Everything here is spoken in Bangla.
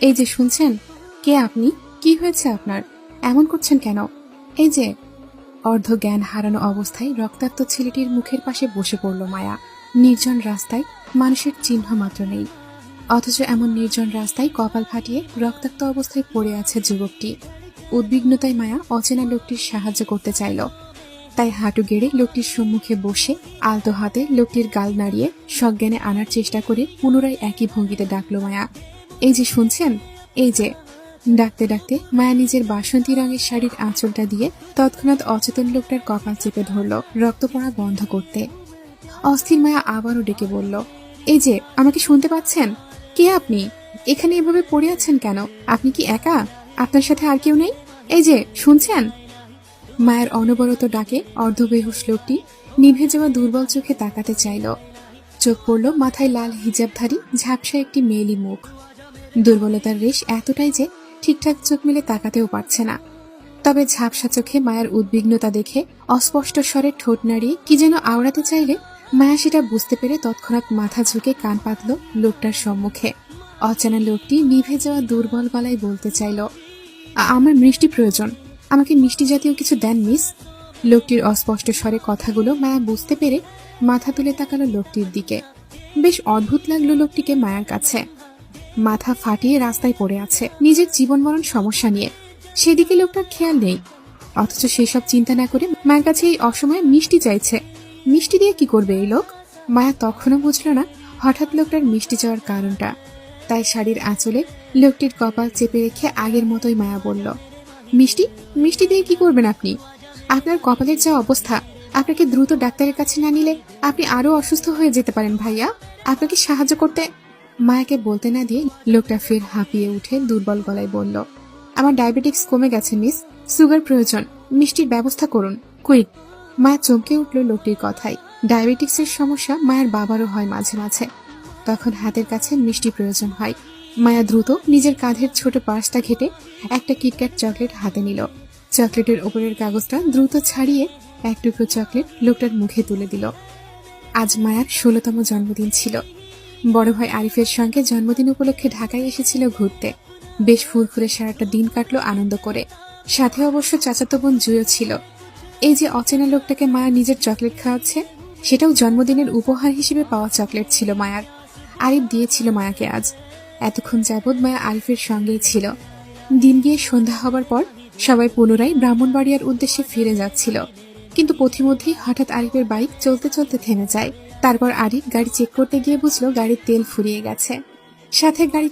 এই যে শুনছেন? কে আপনি? কি হয়েছে আপনার? এমন করছেন কেন? এই যে অর্ধ জ্ঞান হারানো অবস্থায় রক্তাক্ত ছেলেটির মুখের পাশে বসে পড়ল মায়া। নির্জন রাস্তায় মানুষের চিহ্ন মাত্র নেই। অথচ এমন নির্জন রাস্তায় কপাল ফাটিয়ে রক্তাক্ত অবস্থায় পড়ে আছে যুবকটি। উদ্বিগ্নতায় মায়া অচেনা লোকটির সাহায্য করতে চাইল। তাই হাঁটু গেড়ে লোকটির সম্মুখে বসে আলতো হাতে লোকটির গাল নাড়িয়ে সজ্ঞানে আনার চেষ্টা করে পুনরায় একই ভঙ্গিতে ডাকল মায়া। এই যে শুনছেন? এই যে, ডাকতে ডাকতে মায়া নিজের বাসন্তী রঙের শাড়ির আঁচলটা দিয়ে তৎক্ষণাৎ অচেতন লোকটার কপাল চেপে ধরল রক্ত পড়া বন্ধ করতে। অস্থির মায়া আবারও ডেকে বলল, এই যে, আমাকে শুনতে পাচ্ছেন? কে আপনি? এখানে এভাবে পড়ে আছেন কেন? আপনি কি একা? আপনার সাথে আর কেউ নেই? এই যে, শুনছেন? মায়ের অনবরত ডাকে অর্ধবেহুশ লোকটি নিভে যাওয়া দুর্বল চোখে তাকাতে চাইল। চোখ পড়ল মাথায় লাল হিজাবধারী, ঝাপসা একটি মেয়েলি মুখ। দুর্বলতার রেশ এতটাই যে ঠিকঠাক চোখ মেলে তাকাতেও পারছে না। তবে ঝাপসা চোখে মায়ের উদ্বিগ্নতা দেখে অস্পষ্ট স্বরে ঠোঁট নাড়িয়ে কি যেন আওড়াতে চাইলে মায়া সেটা বুঝতে পেরে তৎক্ষণাৎ মাথা ঝুঁকে কান পাতল লোকটার সম্মুখে। অচেনা লোকটি নিভে যাওয়া দুর্বল গলায় বলতে চাইল আমার মিষ্টি প্রয়োজন। আমাকে মিষ্টি জাতীয় কিছু দেন, মিস। লোকটির অস্পষ্ট স্বরে কথাগুলো মায়া বুঝতে পেরে মাথা তুলে তাকালো লোকটির দিকে। বেশ অদ্ভুত লাগল লোকটিকে মায়ার কাছে। মাথা ফাটিয়ে রাস্তায় পড়ে আছে। নিজের জীবন মরণ সমস্যা নিয়ে। সেদিকে লোকটার খেয়াল নেই। অথচ সেসব চিন্তা না করে মায়ের কাছে এই অসময়ে মিষ্টি চাইছে। মিষ্টি দিয়ে কি করবে এই লোক? মায়া তখনও বুঝল না হঠাৎ লোকটার মিষ্টি চাওয়ার কারণটা। তাই শাড়ির আঁচলে লোকটির কপাল চেপে রেখে আগের মতোই মায়া বলল, মিষ্টি? মিষ্টি দিয়ে কি করবেন আপনি? আপনার কপালের যা অবস্থা, আপনাকে দ্রুত ডাক্তারের কাছে না নিলে আপনি আরও অসুস্থ হয়ে যেতে পারেন ভাইয়া। আপনাকে সাহায্য করতে মায়াকে বলতে না দিয়ে লোকটা ফের হাঁপিয়ে উঠে দুর্বল গলায় বলল, আমার ডায়াবেটিক্স কমে গেছে, মিস। সুগার প্রয়োজন। মিষ্টির ব্যবস্থা করুন। কুইক। মায়া চমকে উঠল লোকটির কথায়। ডায়াবেটিক্সের সমস্যা মায়ের বাবারও হয় মাঝে মাঝে। তখন হাতের কাছে মিষ্টি প্রয়োজন হয়। মায়া দ্রুত নিজের কাঁধের ছোট পার্সটা ঘেটে একটা কিটক্যাট চকলেট হাতে নিল। চকলেটের ওপরের কাগজটা দ্রুত ছাড়িয়ে এক টুকরো চকলেট লোকটার মুখে তুলে দিল। আজ মায়ার ষোলতম জন্মদিন ছিল। বড় ভাই আরিফের সঙ্গে জন্মদিন উপলক্ষে ঢাকায় এসেছিল ঘুরতে। বেশ ফুরফুরে সারাটা দিন কাটলো আনন্দ করে। সাথে অবশ্য চাচাতো বোন জুয়ো ছিল। এই যে অচেনা লোকটাকে মায়া নিজের চকলেট খাওয়াচ্ছে, সেটাও জন্মদিনের উপহার হিসেবে পাওয়া চকলেট ছিল মায়ার। আরিফ দিয়েছিল মায়াকে আজ। এতক্ষণ যাবৎ মায়া আরিফের সঙ্গেই ছিল। দিন গিয়ে সন্ধ্যা হবার পর সবাই পুনরায় ব্রাহ্মণবাড়িয়ার উদ্দেশ্যে ফিরে যাচ্ছিল। কিন্তু পথিমধ্যেই হঠাৎ আরিফের বাইক চলতে চলতে থেমে যায়। তারপর আরিফ গাড়ি চেক করতে গিয়ে বুঝলো গাড়ির তেল ফুরিয়ে গেছে। সাথে গাড়ি